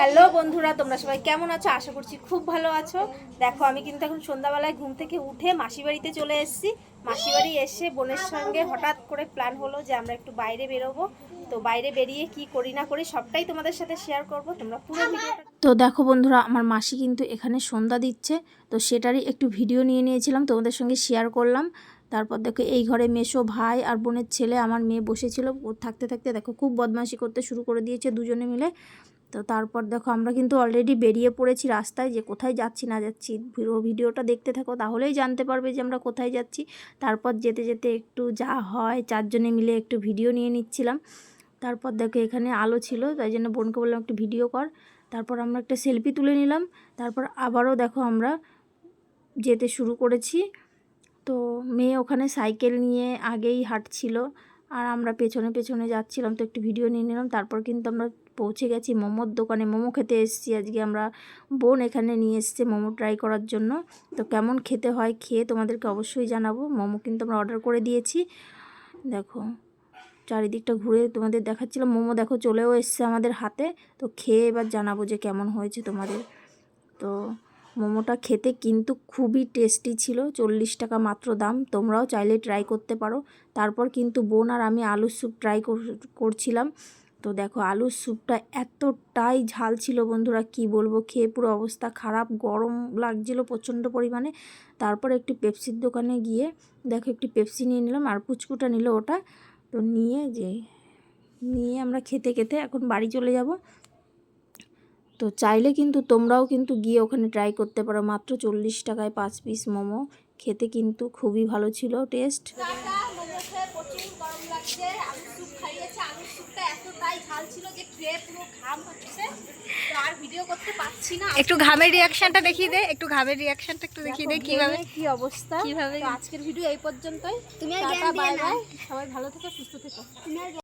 Hello বন্ধুরা, তোমরা সবাই কেমন আছো? আশা করছি খুব ভালো আছো। দেখো, আমি কিন্তু এখন সন্ধ্যাবেলায় ঘুম থেকে উঠে মাসি বাড়িতে চলে এসেছি। মাসি বাড়ি এসে বোনের সঙ্গে হঠাৎ করে প্ল্যান হলো যে আমরা একটু বাইরে বেরোবো। তো বাইরে বেরিয়ে কি করি না করি সবটাই তোমাদের সাথে শেয়ার করব। তোমরা পুরো তো দেখো বন্ধুরা, আমার মাসি কিন্তু এখানে সন্ধ্যা দিচ্ছে। তো সেটারই একটু ভিডিও নিয়ে নিয়েছিলাম, তোমাদের সঙ্গে শেয়ার করলাম। তারপর দেখো, এই ঘরে মেশো ভাই আর বোনের ছেলে, আমার মেয়ে বসেছিল। থাকতে থাকতে দেখো, খুব বদমাশি করতে শুরু করে দিয়েছে দুজনে মিলে। তো তারপর দেখো আমরা কিন্তু অলরেডি বেরিয়ে পড়েছি রাস্তায় যে কোথায় যাচ্ছি না যাচ্ছি। ভিডিওটা দেখতে থাকো, তাহলেই জানতে পারবে যে আমরা কোথায় যাচ্ছি। তারপর যেতে যেতে একটু যা হয়, চারজনে মিলে একটু ভিডিও নিয়ে নিচ্ছিলাম। তারপর দেখো এখানে আলো ছিল, তাই জন্য বোনকে বললাম একটু ভিডিও কর। তারপর আমরা একটা সেলফি তুলে নিলাম। তারপর আবারও দেখো আমরা যেতে শুরু করেছি। তো মেয়ে ওখানে সাইকেল নিয়ে আগেই হাঁটছিল। আর আমরা পেছনে পেছনে যাচ্ছিলাম তো একটু ভিডিও নিয়ে নিলাম। তারপর কিন্তু আমরা পৌঁছে গেছি মোমোর দোকানে। মোমো খেতে এসেছি। আজকে আমরা বোন এখানে নিয়ে এসছে মোমো ট্রাই করার জন্য। তো কেমন খেতে হয় খেয়ে তোমাদেরকে অবশ্যই জানাব। মোমো কিন্তু আমরা অর্ডার করে দিয়েছি। দেখো, চারিদিকটা ঘুরে তোমাদের দেখাচ্ছিলাম। মোমো দেখো চলেও এসছে আমাদের হাতে। তো খেয়ে এবার জানাব যে কেমন হয়েছে তোমাদের। তো মোমোটা খেতে কিন্তু খুবই টেস্টি ছিল, চল্লিশ টাকা মাত্র দাম। তোমরাও চাইলে ট্রাই করতে পারো। তারপর কিন্তু বোন আর আমি আলুর স্যুপ ট্রাই করছিলাম। তো দেখো, আলুর স্যুপটা এতটাই ঝাল ছিল বন্ধুরা, কি বলব? খেয়ে পুরো অবস্থা খারাপ, গরম লাগছিল প্রচণ্ড পরিমাণে। তারপর একটি পেপসির দোকানে গিয়ে দেখো একটি পেপসি নিয়ে নিলাম আর পুচকুটা নিল ওটা। তো নিয়ে যে, নিয়ে আমরা খেতে খেতে এখন বাড়ি চলে যাব। তো চাইলে কিন্তু তোমরাও কিন্তু গিয়ে ওখানে ট্রাই করতে পারো। মাত্র চল্লিশ টাকায় পাঁচ পিস মোমো। খেতে কিন্তু খুবই ভালো ছিল টেস্ট একটু ঘামের রিয়াকশনটা দেখিয়ে দে। একটু ঘামের রিয়াকশনটা একটু দেখিয়ে দে। কীভাবে কি অবস্থা? কীভাবে আজকের ভিডিও এই পর্যন্তই। তুমি আর সবাই ভালো থেকো সুস্থ থেকো। তুমি আর